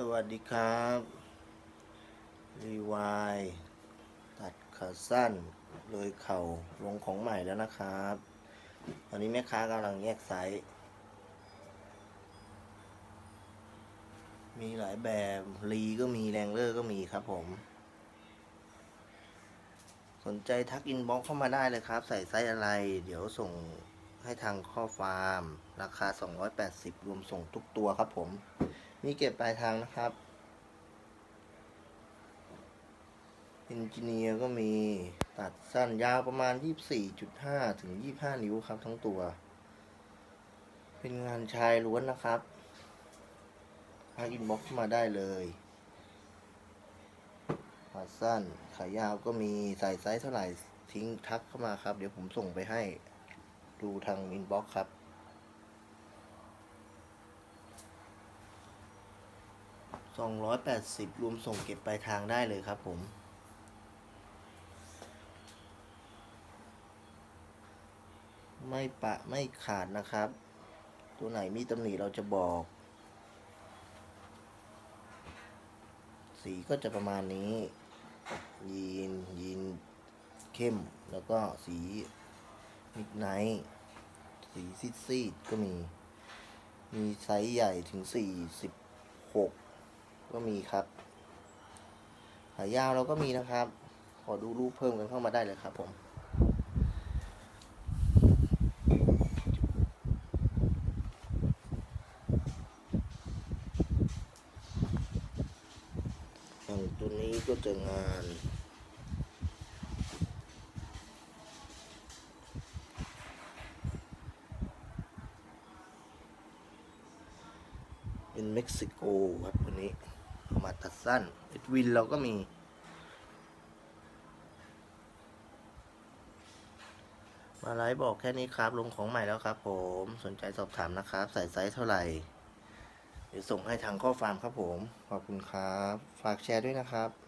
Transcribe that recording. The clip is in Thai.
สวัสดีครับ รีวาย ตัดขาสั้น เลยเข่าลงของใหม่แล้วนะครับ ตอนนี้แม่ค้ากำลังแยกไซส์มีหลายแบบรีก็มีแรงเลอร์ก็มีครับผม สนใจทักอินบ็อกเข้ามาได้เลยครับ ใส่ไซส์อะไร เดี๋ยวส่งให้ทางข้อฟาร์ม ราคา 280 รวมส่งทุกตัวครับผม มีเก็บปลายทางนะครับเอนจิเนียร์ก็มีตัดสั้นยาวประมาณ 24.5 ถึง 25 นิ้วครับทั้งตัว เป็นงานชายล้วนนะครับทักอินบ็อกซ์มาได้เลยขาสั้นขายาวก็มีใส่ไซส์เท่าไหร่ทิ้งทักเข้ามาครับ เดี๋ยวผมส่งไปให้ดูทางอินบ็อกซ์ครับ สองร้อยแปดสิบรวมส่งเก็บปลายทางได้เลยครับผมไม่ปะไม่ขาดนะครับ ตัวไหนมีตำหนิเราจะบอก สีก็จะประมาณนี้ ยีนยีนเข้มแล้วก็สีมิดไนท์สีซีดซีดๆก็มี มีไซส์ใหญ่ถึงสี่สิบห ก็มีครับขายาวเราก็มีนะครับ ขอดูรูปเพิ่มกันเข้ามาได้เลยครับผมอย่างตัวนี้ก็จะงานเป็นเม็กซิโกครับตัวนี้ มาตัดสั้นเอ็ดวินเราก็มีมาไลฟ์บอกแค่นี้ครับลงของใหม่แล้วครับ ผมสนใจสอบถามนะครับ ใส่ไซส์เท่าไหร่ เดี๋ยวส่งให้ทางข้อความครับผม ขอบคุณครับ ฝากแชร์ด้วยนะครับ